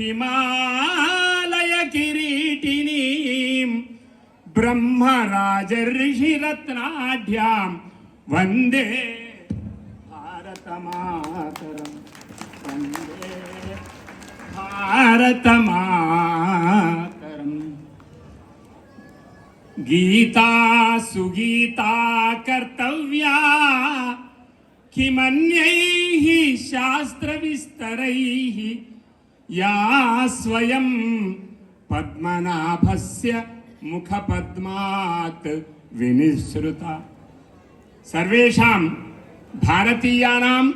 हिमालय किरीटिनीं ब्रह्मराजर्षिरत्नाढ्यां वंदे भारतमातरं वंदे भारतमातरम्। गीता सुगीता कर्तव्या किमन्यैः शास्त्रविस्तरैः या स्वयं पद्मनाभस्य मुखपद्मात् विनिसृता। सर्वेषां भारतीयानां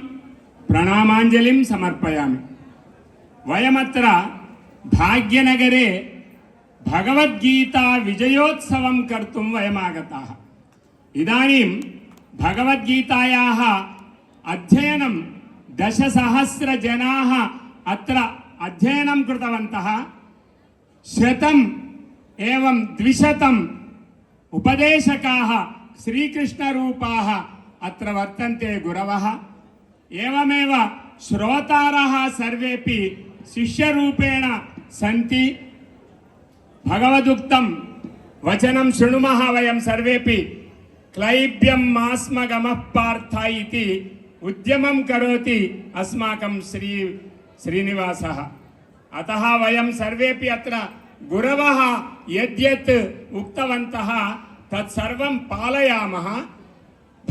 प्रणामाञ्जलिं समर्पयामि। वयमत्र भाग्यनगरे भगवद्गीता विजयोत्सवं कर्तुं वयमागताः। इदानीं भगवद्गीतायाः अध्ययनं दशसहस्रजनाः अत्र అధ్యయనం కృతవంతः. శతం ఏవం ద్విశతం ఉపదేశకాः శ్రీకృష్ణరూపాः అత్ర వర్తంతే గురవः. ఏవమేవ శ్రోతారः సర్వేపి శిష్యరూపేణ సంతి. భగవదుక్తం వచనం శృణుమः వయం సర్వేపి క్లైబ్యం మాస్మగమః పార్థ ఇది. ఉద్యమం కరోతి అస్మాకం శ్రీ శ్రీనివాసः. అతः వయం సర్వేపి అత్ర గురవः యద్యత్ ఉక్తవంతः తత్సర్వం పాలయామः.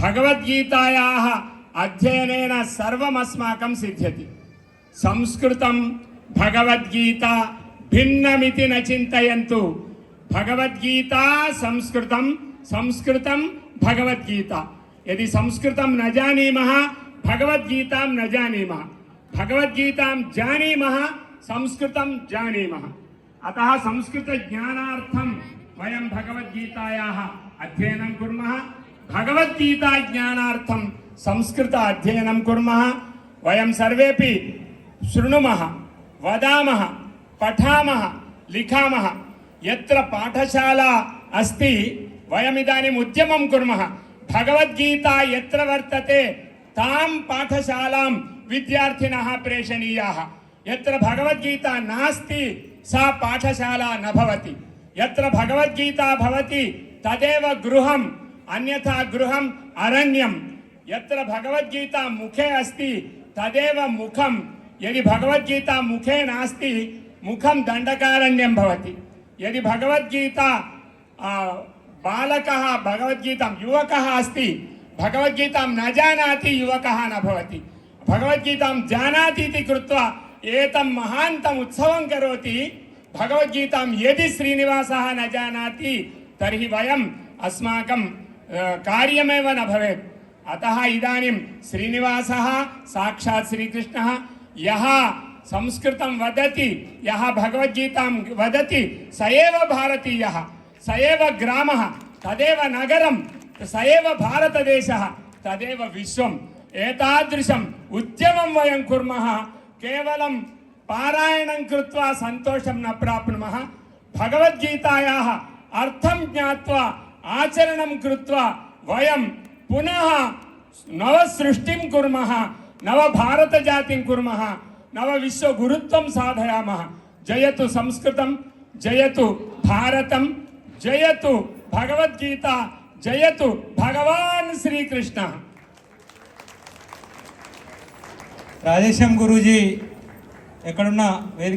భగవద్గీతాయాः అధ్యయనేన సర్వమస్మాకం సిద్ధ్యతి. సంస్కృతం భగవద్గీత భిన్నమితి నచింతయంతు భగవద్గీత సంస్కృతం సంస్కృతం భగవద్గీత. యది సంస్కృతం న జానీమः భగవద్గీతాం న జానీమः. భగవద్గీతాం జానీమः సంస్కృతం జానీమः. అతः సంస్కృత జ్ఞానార్థం వయం భగవద్గీతాయాः అధ్యయనం కుర్మः. భగవద్గీతా జ్ఞానార్థం సంస్కృత అధ్యయనం కుర్మः. వయం సర్వేపి శృణుమः వదామः పఠామः లిఖామः. యత్ర పాఠశాల అస్తి వయమిదాनीम् ఉద్యమం కుర్మः. భగవద్గీతా యత్ర వర్తతే తాం పాఠశాలాం విద్యార్థినः ప్రేషణీయాः యత్ర భగవద్గీతా నాస్తి సా పాఠశాల న భవతి యత్ర భగవద్గీతా భవతి తదేవ గృహం అన్యథా గృహం అరణ్యం యత్ర భగవద్గీతా ముఖే అస్తి తదేవ ముఖం యది భగవద్గీతా ముఖే నాస్తి ముఖం దండకారణ్యం భవతి యది భగవద్గీతా ఆ, బాలకः భగవద్గీతాं युवकः अस्ति भगवद्गीतां न जानाति युवकः न भवति भगवद्गीतां जानाति इति कृत्वा ఏతం మహాంతం ఉత్సవం కరోతి భగవద్గీతాం ఏది శ్రీనివాస న జానాతి తర్హి వయం అస్మాకం కార్యమేవ న భవేత్ అత ఇదానీం శ్రీనివాస సాక్షాత్ శ్రీకృష్ణ యహ సంస్కృతం వదతి యహ భగవద్గీతాం వదతి సయేవ భారతీయ సయేవ గ్రామ తదేవ నగరం సయేవ భారతదేశ తదేవ విశ్వం ఏతాదృశం ఉద్యమం వయం కుర్మః विश्वम् एतादृशम् उद्यमं वयं कुर्मः केवलं पारायणं कृत्वा सन्तोषं न प्राप्नुमः भगवद्गीतायाः अर्थं ज्ञात्वा आचरणं कृत्वा वयं पुनः नवसृष्टिं कुर्मः नवभारतजातिं कुर्मः नवविश्वगुरुत्वं साधयामः जयतु संस्कृतं जयतु भारतं जयतु भगवद्गीता जयतु भगवान् श्रीकृष्णः రాజేశం గురూజీ ఎక్కడున్నా వేదిక